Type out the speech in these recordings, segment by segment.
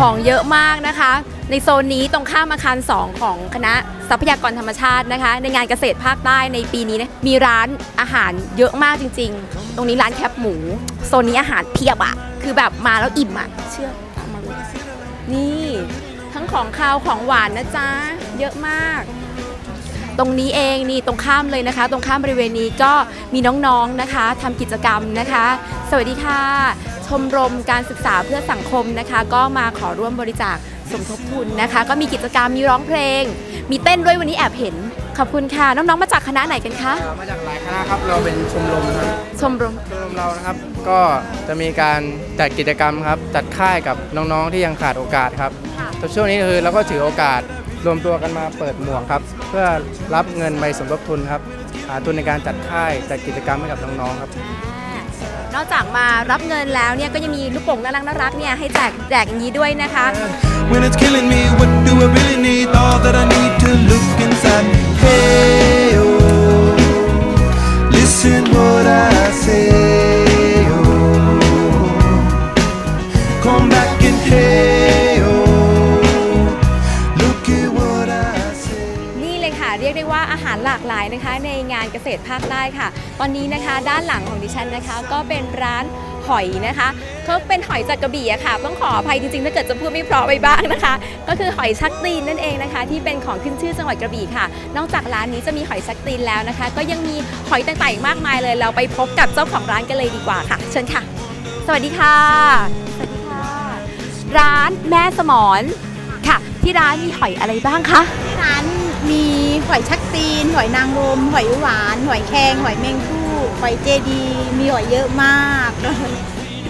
ของเยอะมากนะคะ ในโซนนี้ตรงข้ามอาคาร 2 ของคณะทรัพยากรธรรมชาตินะคะ ในงานเกษตรภาคใต้ในปีนี้นะมีร้านอาหารเยอะมากจริง ๆ ตรงนี้ร้านแคบหมู โซนนี้อาหารเพียบอะคือแบบมาแล้วอิ่มอะเชื่อตามาเลยนี่ทั้งของคาวของหวานนะจ๊ะเยอะมาก ตรงนี้เองนี่ตรงข้ามเลยนะคะ ตรงข้ามบริเวณนี้ก็มีน้องๆนะคะทำกิจกรรมนะคะ สวัสดีค่ะ ชมรมการศึกษาเพื่อสังคมนะคะ ก็มาขอร่วมบริจาคสมทบทุนนะคะ ก็มีกิจกรรมมีร้องเพลง มีเต้นด้วยวันนี้แอบเห็น ขอบคุณค่ะ น้องๆมาจากคณะไหนกันคะมาจากหลายคณะครับเราเป็นชมรมครับชมรมชมรมเรานะครับ ก็จะมีการจัดกิจกรรมครับจัดค่ายกับน้องๆที่ยังขาดโอกาสครับค่ะแต่ช่วงนี้คือเราก็ถือโอกาสรวมตัวกันมาเปิดหมวกครับ เพื่อรับเงินใบสมทบทุนครับหาทุนในการจัดค่ายจัดกิจกรรมให้กับน้องๆครับ นอกจากมารับเงินแล้วเนี่ยก็ยังมีลูกโป่งน่ารักน่ารักเนี่ยให้แจกแจกอย่างนี้ด้วยนะคะ When it's killing me, what do I really need? เลยค่ะเรียกได้ว่าอาหารหลากหลายนะคะ ในงานเกษตรภาคใต้ค่ะ ตอนนี้นะคะด้านหลังของดิฉันนะคะ ก็เป็นร้านหอยนะคะเขาเป็นหอยจากกระบี่อะค่ะ ต้องขออภัยจริงๆ ถ้าเกิดจะพูดไม่เพราะไปบ้างนะคะ ก็คือหอยชักตีนนั่นเองนะคะ ที่เป็นของขึ้นชื่อจังหวัดกระบี่ค่ะ นอกจากร้านนี้จะมีหอยชักตีนแล้วนะคะ ก็ยังมีหอยต่างๆอีกมากมายเลย เราไปพบกับเจ้าของร้านกันเลยดีกว่าค่ะ เชิญค่ะ สวัสดีค่ะ สวัสดีค่ะ ร้านแม่สมอนค่ะ ที่ร้านมีหอยอะไรบ้างคะร้าน มีหอยชักตีน หอยนางรมหอยหวาน หอยแครงหอยแมงผู้หอยเจดี มีหอยเยอะมาก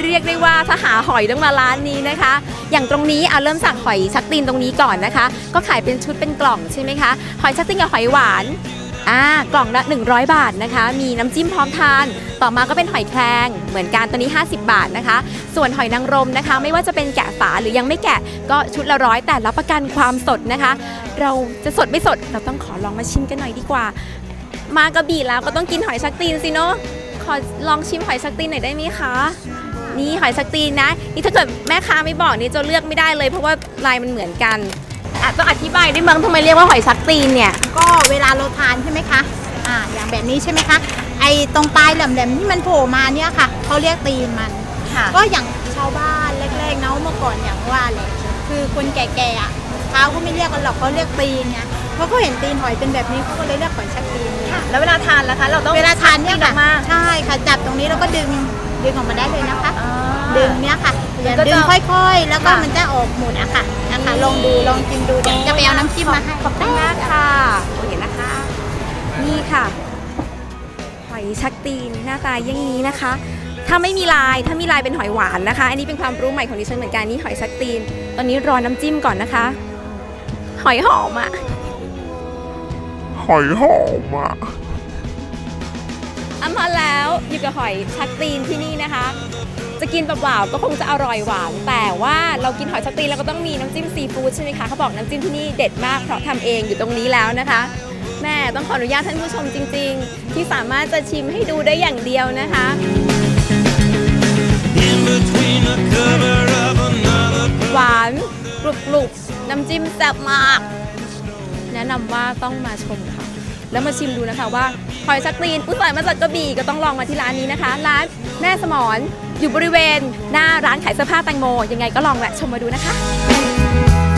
เรียกได้ว่าถ้าหาหอยต้องมาร้านนี้นะคะ อย่างตรงนี้เอาเริ่มสั่งหอยชักตีนตรงนี้ก่อนนะคะ ก็ขายเป็นชุดเป็นกล่องใช่ไหมคะ หอยชักตีนกับหอยหวาน อ่ากล่องละ100 บาทนะคะ มีน้ำจิ้มพร้อมทาน ต่อมาก็เป็นหอยแครงเหมือนกันตัวนี้ 50 บาทนะคะ ส่วนหอยนางรมนะคะ ไม่ว่าจะเป็นแกะฝาหรือยังไม่แกะก็ชุดละร้อยแต่รับประกันความสดนะคะ เราจะสดไม่สดเราต้องขอลองมาชิมกันหน่อยดีกว่า มากระบี่แล้วก็ต้องกินหอยชักตีนสิเนาะขอลองชิมหอยชักตีนหน่อยได้ไหมคะนี่หอยชักตีนนะ นี่ถ้าเกิดแม่ค้าไม่บอกนี่จะเลือกไม่ได้เลย เพราะว่าลายมันเหมือนกัน อะต้องอธิบายได้มั้งทำไมเรียกว่าหอยชักตีนเนี่ยก็เวลาเราทานใช่ไหมคะอ่าอย่างแบบนี้ใช่ไหมคะ ไอตรงปลายแหลมๆที่มันโผล่มาเนี่ยค่ะเขาเรียกตีนมัน ค่ะ ก็อย่างชาวบ้านแรกๆเนาะเมื่อก่อนอย่างว่าเลยคือคนแก่ๆอะเขาก็ไม่เรียกกันหรอกเขาเรียกตีนไงเพราะเขาเห็นตีนหอยเป็นแบบนี้เขาก็เลยเรียกหอยชักตีน แล้วเวลาทานล่ะคะ เราต้องเวลาทานเนี่ยชักตีออกมาค่ะใช่ค่ะจับตรงนี้แล้วก็ดึง ดึงออกมาได้เลยนะคะอ่าดึงเนี่ยค่ะอย่าก็จะดึงค่อยๆ แล้วก็ค่ะมันจะออกหมดอะค่ะนะคะลองดูลองกินดูเดี๋ยวจะไปเอาน้ำจิ้มมาให้ขอบคุณมากค่ะโอเคนะคะ นี่ค่ะหอยชักตีนหน้าตาเยี่ยงนี้นะคะ ถ้าไม่มีลายถ้ามีลายเป็นหอยหวานนะคะ อันนี้เป็นความรู้ใหม่ของดิฉันเหมือนกันนี่หอยชักตีน ตอนนี้รอน้ำจิ้มก่อนนะคะ หอยหอมอะหอยหอมอะอามาแล้วอยู่กับหอยชักตีนที่นี่นะคะ จะกินเปล่าๆก็คงจะอร่อยหวาน แต่ว่าเรากินหอยชักตีนเราก็ต้องมีน้ำจิ้มซีฟู้ดใช่ไหมคะเขาบอกน้ำจิ้มที่นี่เด็ดมากเพราะทำเองอยู่ตรงนี้แล้วนะคะ แม่ต้องขออนุญาตท่านผู้ชมจริง ๆ ที่สามารถจะชิมให้ดูได้อย่างเดียวนะคะ หวานกรุบกรุบน้ำจิ้มแซ่บมาก แนะนำว่าต้องมาชมค่ะ แล้วมาชิมดูนะคะว่าหอยชักรีนอุตส่าห์มาจากกระบี่ก็ต้องลองมาที่ร้านนี้นะคะ ร้านแม่สมอนอยู่บริเวณ หน้าร้านขายเสื้อผ้าแตงโม ยังไงก็ลองแวะชมมาดูนะคะ